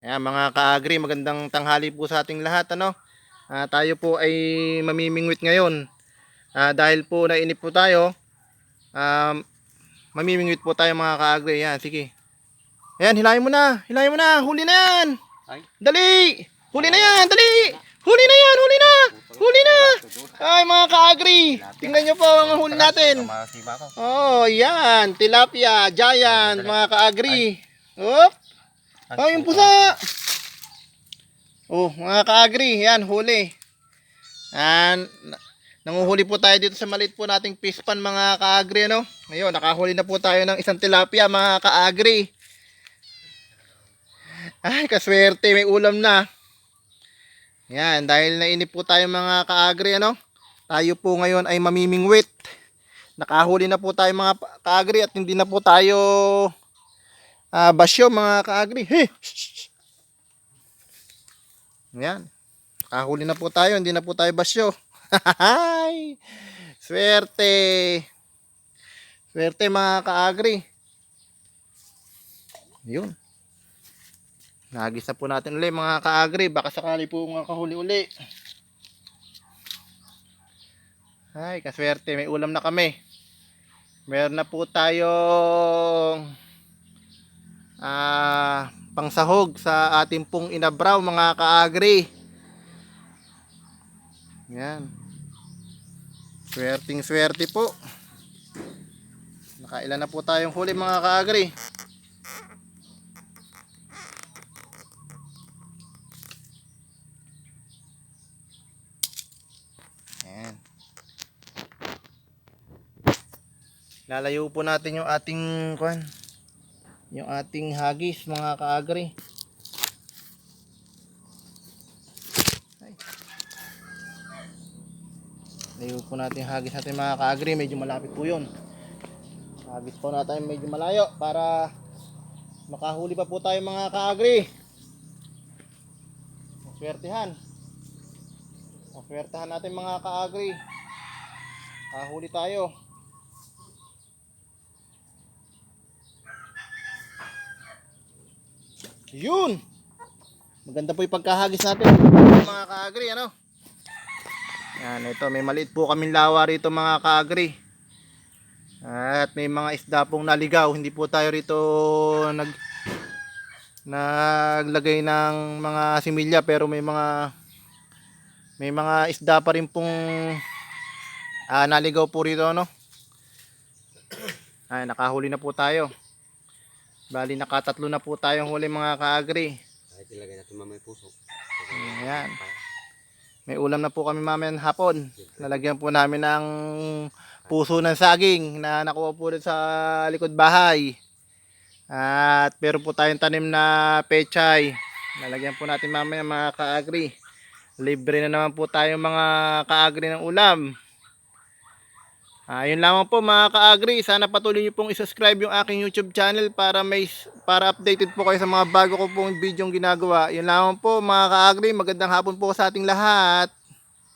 Ayan, mga kaagri, magandang tanghali po sa ating lahat. Ano? Ah, tayo po ay mamimingwit ngayon. Ah, dahil po nainip po tayo, um, mamimingwit po tayo mga kaagri. Yan, sige. Ayan, hilahin mo na. Hilahin mo na. Huli na yan. Ay. Dali. Huli na yan. Dali. Huli na yan. Huli na. Huli na. Ay, mga kaagri. Tingnan nyo po ang huli natin. Oh, yan. Tilapia, giant, mga kaagri. Op. Ay, pusa. Oh, mga kaagri, yan, huli. Yan, na- nanguhuli po tayo dito sa maliit po nating fish pan, mga kaagri, ano? Ngayon, nakahuli na po tayo ng isang tilapia, mga kaagri. Ay, kaswerte, may ulam na. Yan, dahil nainip po tayo mga kaagri, ano? Tayo po ngayon ay mamimingwit. Nakahuli na po tayo mga kaagri at hindi na po tayo ah basyo mga kaagri. Hey! Yan. Nakahuli na po tayo, hindi na po tayo basyo. Hay! Swerte. Swerte mga kaagri. Yun. Nagis na po natin uli mga kaagri. Baka sakali po makahuli uli. Ay, kaswerte. May ulam na kami. Meron na po tayong ah pangsahog sa ating pong inabraw mga kaagri. Yan. Swerting swerte po. Nakailan na po tayong huli mga kaagri. Yan. Lalayo po natin yung ating kwan, yung ating hagis mga kaagri. Ay. Layo po natin hagis natin mga kaagri, medyo malapit po yun. Hagis po natin medyo malayo para makahuli pa po tayo mga kaagri. Maswertehan. Maswertehan natin mga kaagri. Kahuli tayo. Yun! Maganda po yung pagkahagis natin. Mga kaagri, ano? Yan, ito. May maliit po kaming lawa rito mga kaagri. At may mga isda pong naligaw. Hindi po tayo rito nag naglagay ng mga similya pero may mga may mga isda pa rin pong ah, naligaw po rito ano. Ay, nakahuli na po tayo. Bali nakatatlo na po tayong huli mga kaagri. Kahit ilagay natin mamay puso. Ayan. May ulam na po kami mamayang hapon. Lalagyan po namin ng puso ng saging na nakuha po rin sa likod bahay. At meron po tayong tanim na pechay. Lalagyan po natin mamaya mga kaagri. Libre na naman po tayo mga kaagri ng ulam. Ayun lamang po mga kaagri. Sana patuloy niyo pong isubscribe yung aking YouTube channel para may para updated po kayo sa mga bago ko pong video ginagawa. Yun lamang po mga kaagri. Magandang hapon po sa ating lahat.